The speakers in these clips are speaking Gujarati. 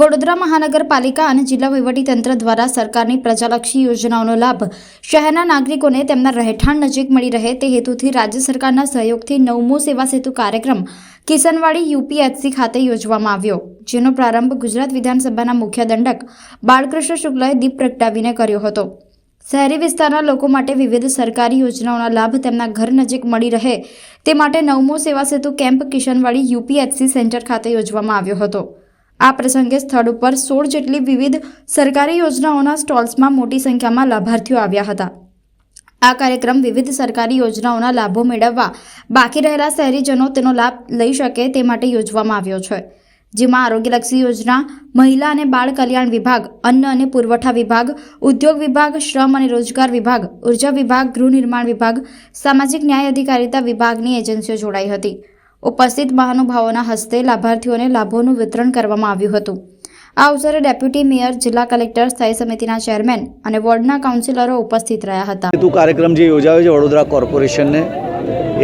વડોદરા મહાનગરપાલિકા અને જિલ્લા વહીવટીતંત્ર દ્વારા સરકારની પ્રજાલક્ષી યોજનાઓનો લાભ. શહેરના નાગરિકોને તેમના રહેઠાણ નજીક મળી રહે તે હેતુથી રાજ્ય સરકારના સહયોગથી નવમો સેવા સેતુ કાર્યક્રમ કિસનવાડી યુપીએચસી ખાતે યોજવામાં આવ્યો, જેનો પ્રારંભ ગુજરાત વિધાનસભાના મુખ્ય દંડક બાળકૃષ્ણ શુક્લએ દીપ પ્રગટાવીને કર્યો હતો. શહેરી વિસ્તારના લોકો માટે વિવિધ સરકારી યોજનાઓના લાભ તેમના ઘર નજીક મળી રહે. તે માટે નવમો Seva Setu camp Kishanwadi UPHC centre ખાતે યોજવામાં આવ્યો હતો. આ પ્રસંગે સ્થળ ઉપર સોળ જેટલી વિવિધ સરકારી યોજનાઓના સ્ટોલ્સમાં મોટી સંખ્યામાં લાભાર્થીઓ આવ્યા હતા. આ કાર્યક્રમ વિવિધ સરકારી યોજનાઓના લાભો મેળવવા બાકી રહેલા શહેરીજનો તેનો લાભ લઈ શકે તે માટે યોજવામાં આવ્યો છે. જેમાં આરોગ્યલક્ષી યોજના, મહિલા અને બાળ કલ્યાણ વિભાગ, અન્ન અને પુરવઠા વિભાગ, ઉદ્યોગ વિભાગ, શ્રમ અને રોજગાર વિભાગ, ઊર્જા વિભાગ, ગૃહ નિર્માણ વિભાગ, સામાજિક ન્યાય અધિકારીતા વિભાગની એજન્સીઓ જોડાઈ હતી. ઉપસ્થિત મહાનુભાવોના હસ્તે લાભાર્થીઓને લાભોનું વિતરણ કરવામાં આવ્યું હતું. આ અવસરે ડેપ્યુટી મેયર, જિલ્લા કલેક્ટર, સ્થાયી સમિતિના ચેરમેન અને વોર્ડના કાઉન્સિલરો ઉપસ્થિત રહ્યા હતા. કાર્યક્રમ જે યોજાયો છે વડોદરા કોર્પોરેશનને,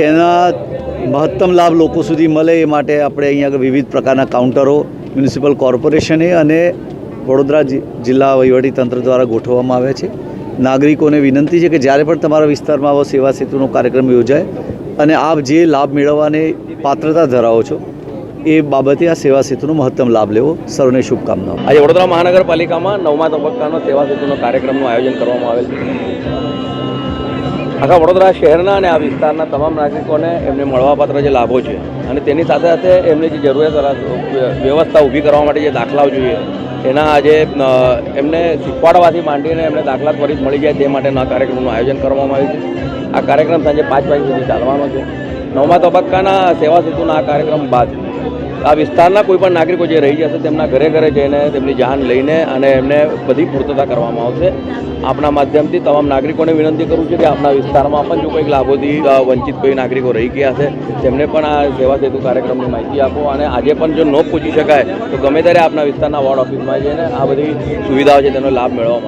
એના મહત્તમ લાભ લોકો સુધી મળે એ માટે આપણે અહીંયા આગળ વિવિધ પ્રકારના કાઉન્ટરો, મ્યુનિસિપલ કોર્પોરેશને અને વડોદરા જિલ્લા વહીવટીતંત્ર દ્વારા ગોઠવવામાં આવ્યા છે. નાગરિકોને વિનંતી છે કે જ્યારે પણ તમારા વિસ્તારમાં આવો સેવા સેતુનો કાર્યક્રમ યોજાય અને આપ જે લાભ મેળવવાની પાત્રતા ધરાવો છો, એ બાબતે આ સેવા સેતુનો મહત્તમ લાભ લેવો સૌને શુભકામનાઓ. આજે વડોદરા મહાનગરપાલિકામાં નવમા તબક્કાનો સેવા સેતુનો કાર્યક્રમનું આયોજન કરવામાં આવેલ છે. આખા વડોદરા શહેરના અને આ વિસ્તારના તમામ નાગરિકોને એમને મળવાપાત્ર જે લાભો છે અને તેની સાથે સાથે એમની જે જરૂરિયાત વ્યવસ્થા ઊભી કરવા માટે જે દાખલાઓ જોઈએ, એના આજે એમને શીખવાડવાથી માંડીને એમને દાખલા ત્વરિત મળી જાય તે માટેના કાર્યક્રમનું આયોજન કરવામાં આવ્યું છે. આ કાર્યક્રમ સાંજે પાંચ વાગ્યા સુધી ચાલવાનો છે. નવમા તબક્કાના સેવા સેતુના આ કાર્યક્રમ બાદ આ વિસ્તારના કોઈ પણ નાગરિકો જે રહી જશે તેમના ઘરે ઘરે જઈને તેમની જાન લઈને અને એમને બધી પૂર્તતા કરવામાં આવશે. આપણા માધ્યમથી તમામ નાગરિકોને વિનંતી કરું છું કે આપણા વિસ્તારમાં પણ જો કોઈક લાભોથી વંચિત કોઈ નાગરિકો રહી ગયા છે, તેમને પણ આ સેવા સેતુ કાર્યક્રમની માહિતી આપો અને આજે પણ જો ન પૂછી શકાય, તો ગમે ત્યારે આપના વિસ્તારના વોર્ડ ઓફિસમાં જઈને આ બધી સુવિધાઓ છે તેનો લાભ મેળવવા